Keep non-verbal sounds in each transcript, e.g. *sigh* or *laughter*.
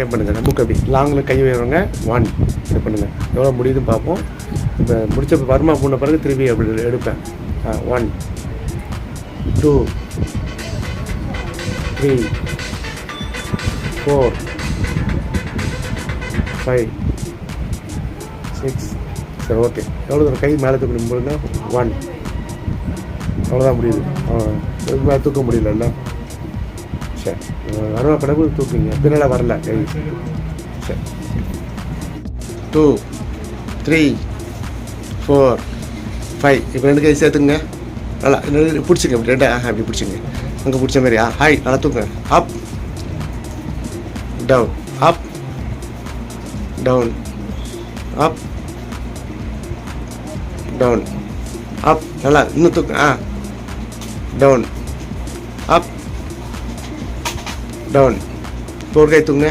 Type பண்ணுங்கள் நமக்கு அப்படி லாங்கில் கை உயர்வங்க ஒன் இது பண்ணுங்கள் எவ்வளோ முடியுதுன்னு பார்ப்போம். இப்போ முடிச்ச வர்மா போன பிறகு திருப்பி அப்படி எடுப்பேன். One two three four five six சரி ஓகே எவ்வளோ தூரம் கை மேலே தூக்கி முடியுங்க ஒன் அவ்வளோதான் முடியுது. தூக்க முடியலண்ணா சரி. வரவ பிறகு தூக்குங்க. பின்னால் வரல. சரி. டூ த்ரீ ஃபோர் ஃபைவ் இப்போ ரெண்டு கை சேர்த்துங்க நல்லா பிடிச்சிங்க. இப்படி ரெண்டு ஆஹா இப்படி பிடிச்சிங்க. அங்கே பிடிச்ச மாதிரி ஹாய் நல்லா தூக்குங்க. Up down up down up down up நல்லா இன்னும் தூக்கு ஆ டவுன் அப் டவுன் இப்போ ஒரு கை தூங்க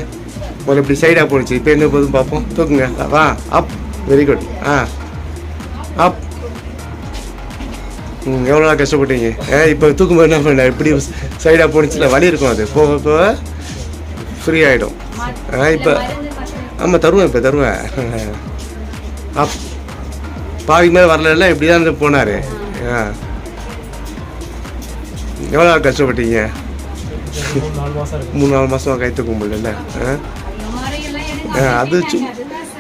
ஒரு இப்படி சைடாக போணுச்சு. இப்போ எங்கே போதும் பார்ப்போம். தூக்குங்க. வா அப் வெரி குட் ஆ. அப் ம் எவ்வளோ கஷ்டப்பட்டீங்க? ஏ இப்போ தூக்கும்போது என்ன பண்ண? இப்படி சைடாக போணுச்சுல வலி இருக்கும் அது. போக போக ஃப்ரீ ஆகிடும் ஆ இப்போ ஆமாம் தருவேன் இப்போ தருவேன். அப் பாதி மேலே வரல இப்படி தான் போனார். ஆ. எவ்வளோ கஷ்டப்பட்டீங்க? *laughs* மூணு நாலு மாதம் கைத்து தூக்க ஆ? ஆ, அது சு-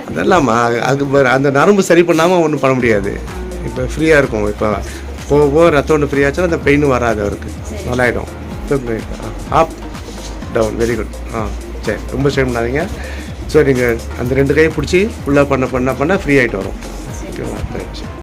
அதெல்லாம்மா அது அந்த நரம்பு சரி பண்ணாமல் ஒன்றும் பண்ண முடியாது. இப்போ ஃப்ரீயாக இருக்கும் இப்போ போக போக ரத்தம் ஒன்று ஃப்ரீ அந்த பெயின் வராது அவருக்கு. நல்லாயிடும். அப் டவுன் வெரி குட் ஆ சரி ரொம்ப ஸ்ட்ரெயின் பண்ணாதீங்க ஸோ நீங்கள் அந்த ரெண்டு கையை பிடிச்சி ஃபுல்லாக பண்ண பண்ண பண்ண ஃப்ரீ ஆகிட்டு வரும். ஓகேவா